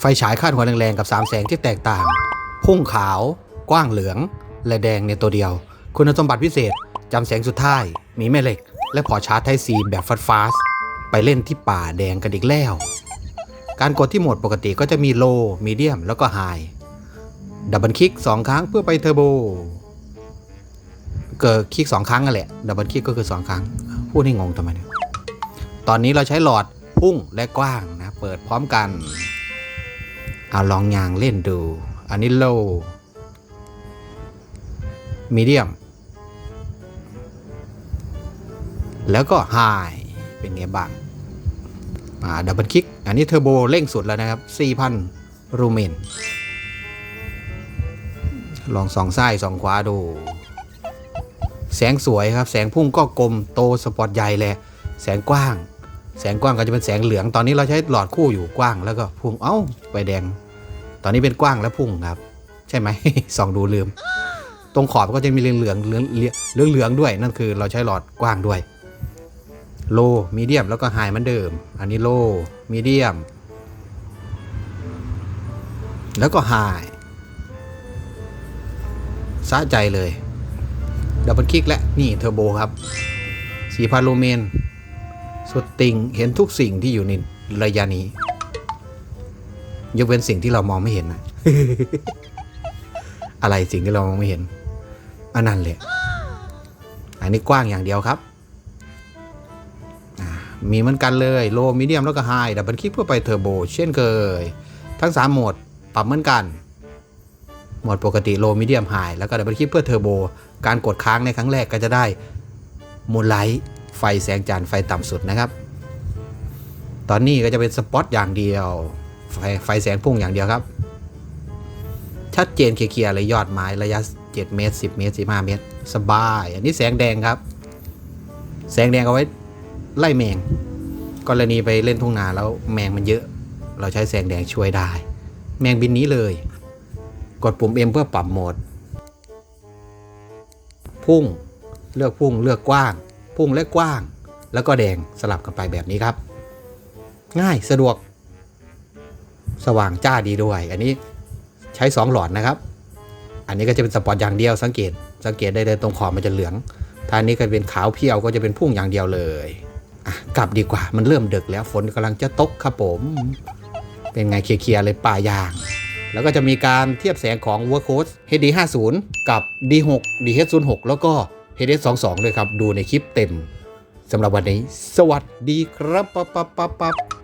ไฟฉายคาดหัวแรงๆกับสามแสงที่แตกต่าง พุ่งขาว กว้างเหลือง และแดงในตัวเดียว คุณสมบัติพิเศษจำแสงสุดท้าย มีแม่เหล็ก และพอชาร์จไทซีแบบฟัดฟาสไปเล่นที่ป่าแดงกันอีกแล้ว การกดที่โหมดปกติก็จะมีโลมีเดียมแล้วก็ไฮดับเบิลคลิก2ครั้งเพื่อไปเทอร์โบ เกิดคลิก2ครั้งนั่นแหละ ดับเบิลคลิกก็คือ 2 ครั้ง พูดให้งงทำไมเนี่ย ตอนนี้เราใช้หลอดพุ่งและกว้างนะ เปิดพร้อมกัน เอาลองยางเล่นดู อันนี้โลมีเดียม แล้วก็ไฮเป็นไงบ้างอ่าดับเบิลคลิก อันนี้เทอร์โบเร่งสุดแล้วนะครับ 4,000 รูเมน ลองสองซ้ายสองขวาดู แสงสวยครับ แสงพุ่งก็กลมโตสปอตใหญ่เลยแสงกว้าง แสงกว้างก็จะเป็นแสงเหลือง ตอนนี้เราใช้หลอดคู่อยู่กว้างแล้วก็พุ่งเอ้าไปแดง ตอนนี้เป็นกว้างและพุ่งครับ ใช่ไหมส่องดูลืม ตรงขอบก็จะมีเหลืองเหลืองเหลืองเหลืองเหลืองด้วย นั่นคือเราใช้หลอดกว้างด้วย โลมีเดียมแล้วก็ไฮเหมือนเดิม อันนี้โลมีเดียม แล้วก็ไฮสะใจเลยดับเบิลคลิกและนี่เทอร์โบครับสีพาโลเมน สุดติงเห็นทุกสิ่งที่อยู่ในระยะนี้ ยกเว้นสิ่งที่เรามองไม่เห็นนะอะไรสิ่งที่เรามองไม่เห็นอันนั้นแหละอันนี้กว้างอย่างเดียวครับ มีเหมือนกันเลยโลมีเดียมแล้วก็ไฮดับเบิลคลิกเพื่อไปเทอร์โบเช่นเคย ทั้ง 3 โหมดปรับเหมือนกัน โหมดปกติโลมีเดียมไฮแล้วก็ดับเบิลคลิกเพื่อเทอร์โบการกดค้างในครั้งแรกก็จะได้มูลไลท์ ไฟแสงจันทร์ไฟต่ำสุดนะครับ ตอนนี้ก็จะเป็นสปอตอย่างเดียวไฟไฟแสงพุ่งอย่างเดียวครับ ชัดเจนเคลียร์ๆเลยยอดไม้ระยะ 7 เมตร 10 เมตร 15 เมตร สบาย อันนี้แสงแดงครับ แสงแดงเอาไว้ไล่แมง กรณีไปเล่นทุ่งนาแล้วแมงมันเยอะ เราใช้แสงแดงช่วยได้ แมงบินนี้เลย กดปุ่ม M เพื่อปรับโหมด พุ่ง เลือกพุ่ง เลือกกว้าง พุ่งและกว้าง แล้วก็แดงสลับกันไปแบบนี้ครับ ง่ายสะดวก สว่างจ้าดีด้วย อันนี้ใช้ 2 หลอดนะครับ อันนี้ก็จะเป็นสปอตอย่างเดียวสังเกต สังเกตได้เลยตรงขอบมันจะเหลืองถ้านี้ก็เป็นขาวเพียวก็จะเป็นพุ่งอย่างเดียวเลยกลับดีกว่ามันเริ่มดึกแล้วฝนกำลังจะตกครับผม เป็นไงเคลียร์เลยป่ายาง แล้วก็จะมีการเทียบแสงของ w o r k h o s e HD50 กับ D6 DH06 แล้วก็ HD22 ด้วยครับ ดูในคลิปเต็มสำหรับวันนี้ สวัสดีครับปับปั๊บปั๊บปั๊บ